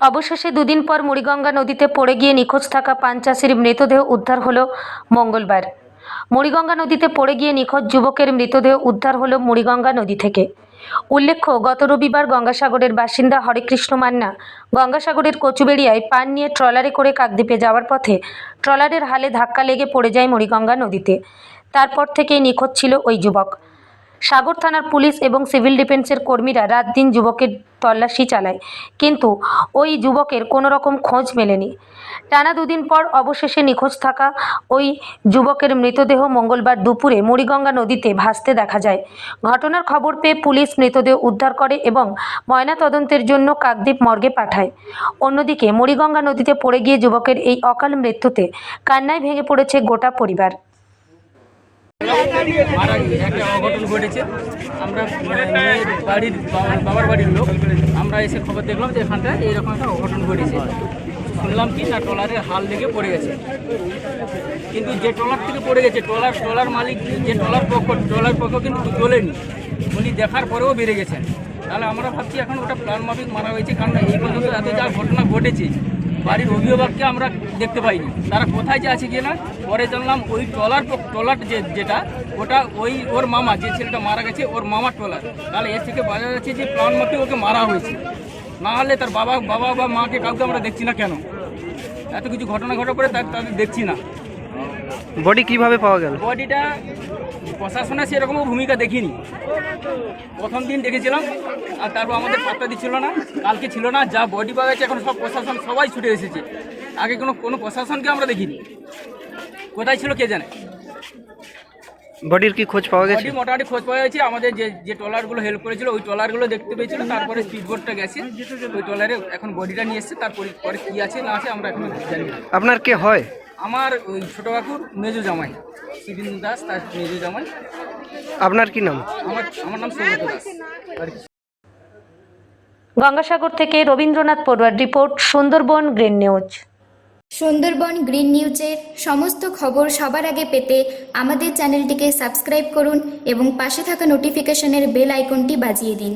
অবশেষে দুদিন পর মুড়িগঙ্গা নদীতে পড়ে গিয়ে নিখোঁজ থাকা পান চাষির মৃতদেহ উদ্ধার হলো মঙ্গলবার। মুড়িগঙ্গা নদীতে পড়ে গিয়ে নিখোঁজ যুবকের মৃতদেহ উদ্ধার হলো মুড়িগঙ্গা নদী থেকে। উল্লেখ্য, গত রবিবার গঙ্গাসাগরের বাসিন্দা হরেকৃষ্ণ মান্না গঙ্গাসাগরের কচুবেড়িয়ায় পান নিয়ে ট্রলারে করে কাকদ্বীপে যাওয়ার পথে ট্রলারের হালে ধাক্কা লেগে পড়ে যায় মুড়িগঙ্গা নদীতে। তারপর থেকেই নিখোঁজ ছিল ওই যুবক। সাগর থানার পুলিশ এবং সিভিল ডিফেন্সের কর্মীরা রাত দিন যুবকের তল্লাশি চালায়। কিন্তু ওই যুবকের কোনো রকম খোঁজ মেলেনি। টানা দুদিন পর অবশেষে নিখোঁজ থাকা ওই যুবকের মৃতদেহ মঙ্গলবার দুপুরে মুড়িগঙ্গা নদীতে ভাসতে দেখা যায়। ঘটনার খবর পেয়ে পুলিশ মৃতদেহ উদ্ধার করে এবং ময়নাতদন্তের জন্য কাকদ্বীপ মর্গে পাঠায়। অন্যদিকে মুড়িগঙ্গা নদীতে পড়ে গিয়ে যুবকের এই অকাল মৃত্যুতে কান্নায় ভেঙে পড়েছে গোটা পরিবার। একটা অঘটন ঘটেছে। আমরা মেয়ের বাড়ির বাবার বাড়ির লোক, আমরা এসে খবর দেখলাম যে এখানটায় এইরকম একটা অঘটন ঘটেছে। শুনলাম কি না, ট্রলারের হাল লেগে পড়ে গেছে। কিন্তু যে ট্রলার থেকে পড়ে গেছে, ট্রলার ট্রলার মালিক যে ট্রলার পক্ষ ট্রলার পক্ষ কিন্তু তোলেনি। উনি দেখার পরেও বেড়ে গেছেন। তাহলে আমরা ভাবছি এখন ওটা প্ল্যান মাফিক মারা হয়েছে, কারণ এই পর্যন্ত এত যা ঘটনা ঘটেছে বাড়ির অভিভাবককে আমরা দেখতে পাইনি। তারা কোথায় যে আছে কিনা পরে জানলাম ওই ট্রলার ট্রলার যে যেটা ওটা ওই ওর মামা যে ছেলেটা মারা গেছে ওর মামার ট্রলার। তাহলে এর থেকে বোঝা যাচ্ছে যে প্ল্যান মাফিক ওকে মারা হয়েছে। না হলে তার বাবা বাবা বা মাকে কাউকে আমরা দেখছি না কেন? এত কিছু ঘটনা ঘটার পরে তাদের দেখছি না। বডি কীভাবে পাওয়া গেল? বডিটা প্রশাসনের সেরকম ভূমিকা দেখিনি। প্রথম দিন দেখেছিলাম আর তারপর আমাদের পাত্তা দিচ্ছিল না কালকে ছিল না যা বডি পাওয়া গেছে এখন সব প্রশাসন সবাই ছুটে এসেছে। আগে কোনো কোনো প্রশাসনকে আমরা দেখিনি। কোথায় ছিল কে জানে? বডির কি খোঁজ পাওয়া গেছে? মোটামুটি খোঁজ পাওয়া গেছে আমাদের যে যে ট্রলারগুলো হেল্প করেছিল ওই ট্রলারগুলো দেখতে পেয়েছিল তারপরে স্পিডবোটটা গেছে। ওই ট্রলারে এখন বডিটা নিয়ে এসছে তারপরে পরে কী আছে না আছে আমরা এখন জানি আপনার কে হয়? আমার ওই ছোটো কাকুর মেজো জামাই শিবিন দাস তার মেজো জামাই। আপনার কি নাম? আমার আমার নাম সৌগত দাস। আর গঙ্গাসাগর থেকে Rabindranath পড়ুয়ার report Sundarban green news. Sundarban green নিউজের সমস্ত খবর সবার আগে পেতে আমাদের চ্যানেলটিকে সাবস্ক্রাইব করুন এবং পাশে থাকা নোটিফিকেশনের বেল আইকনটি বাজিয়ে দিন।